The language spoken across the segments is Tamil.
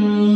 Mm-hmm.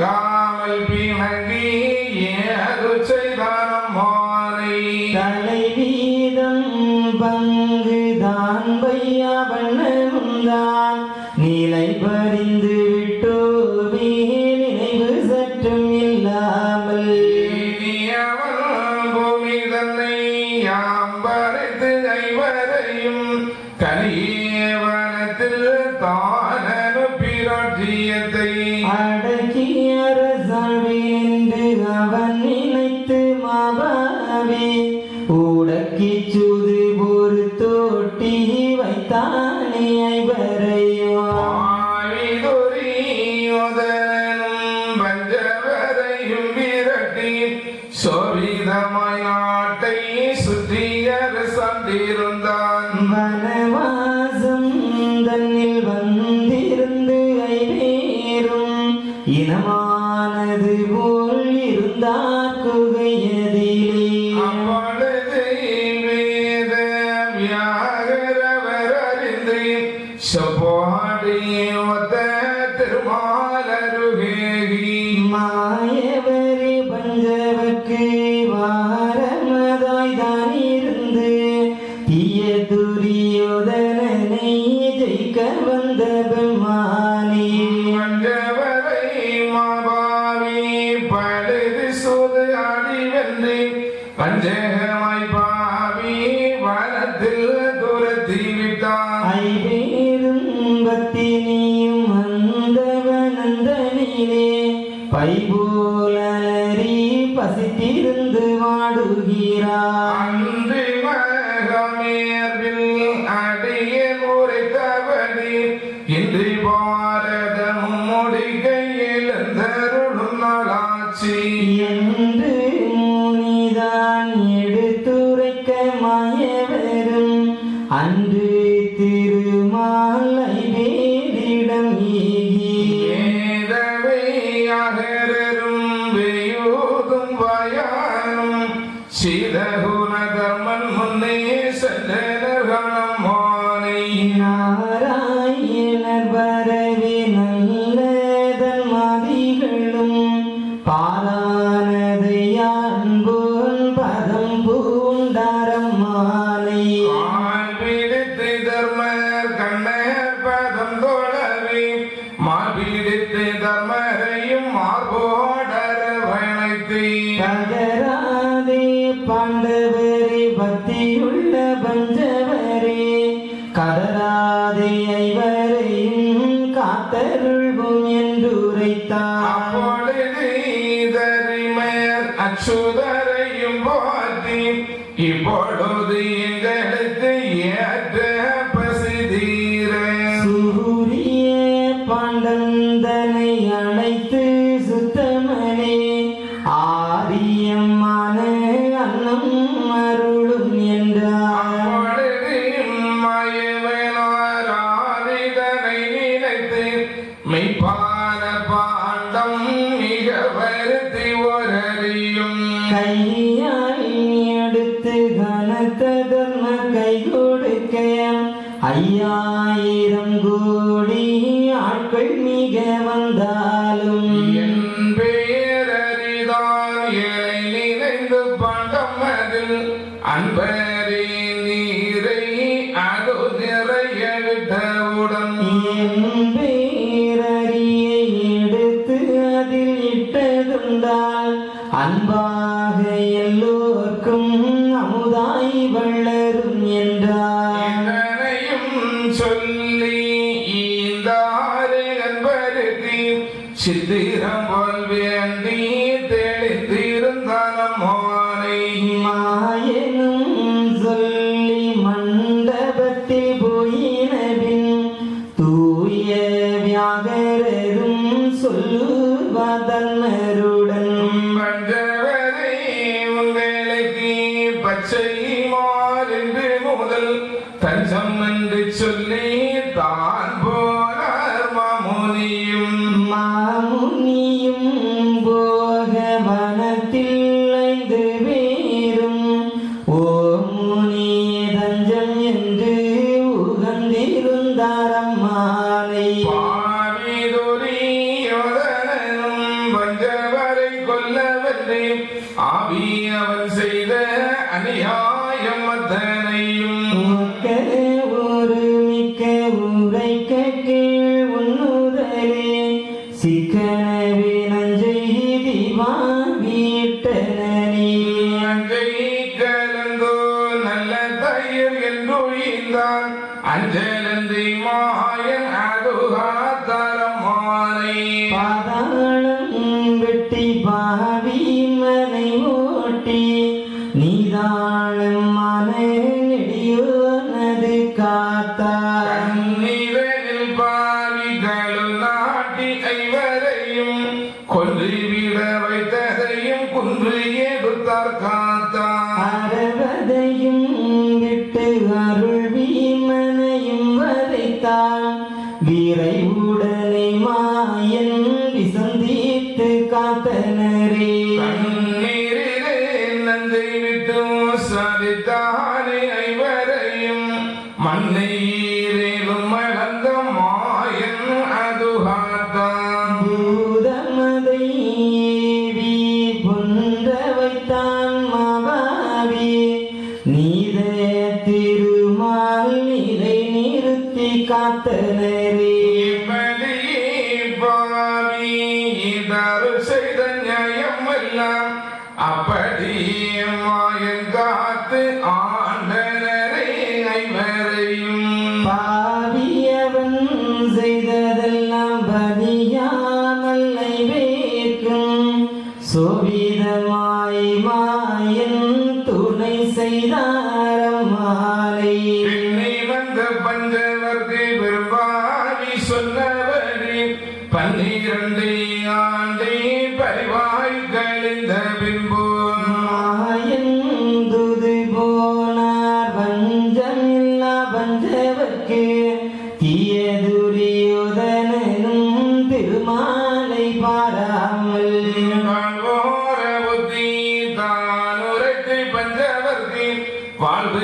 இறங்காமல் பிணங்கி സഞ്ചേഹനമായി പാ Bye. ആയിരം കൂടി சித்திரம் போல் வேண்டி இக்கனவி நஞ்சை திவா ஒரு வீட அப்படியமாயங்காத்து ஆண்டனரை ஐவரையும். பாவியவன் செய்ததெல்லாம் பதியாமல் வேக்கும் சுவிதமாய் மாயன் பஞ்சவர்த்தி வாழ்வு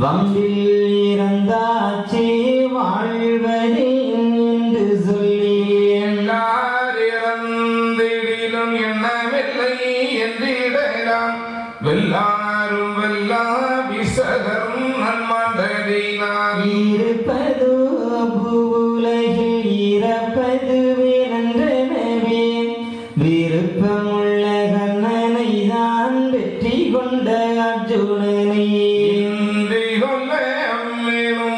வம்பில் இறந்தாச்சே வாழ்வதே. Hallelujah.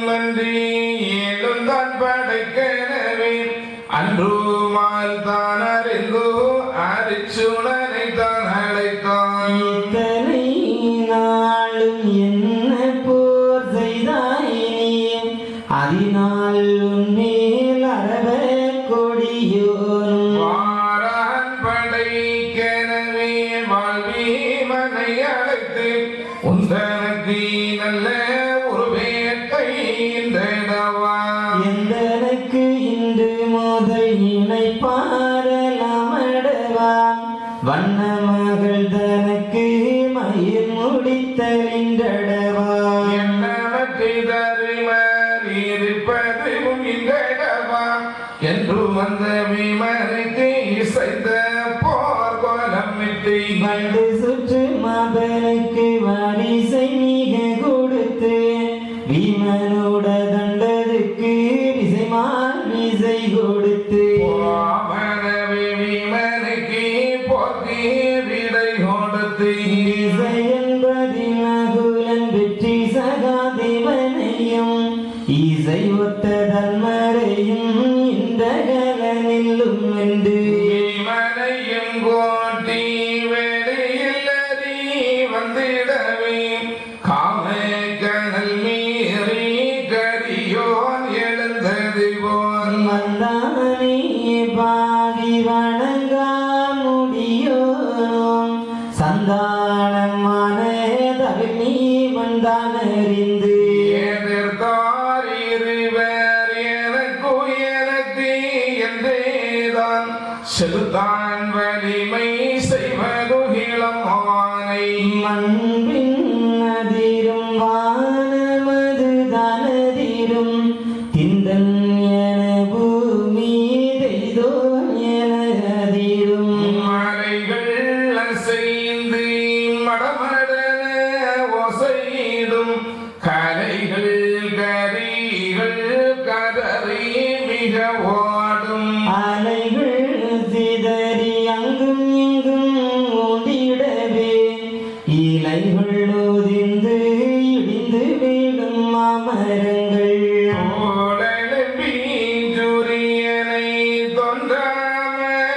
তোমার নিজেই গড়ে வந்தானே பாவி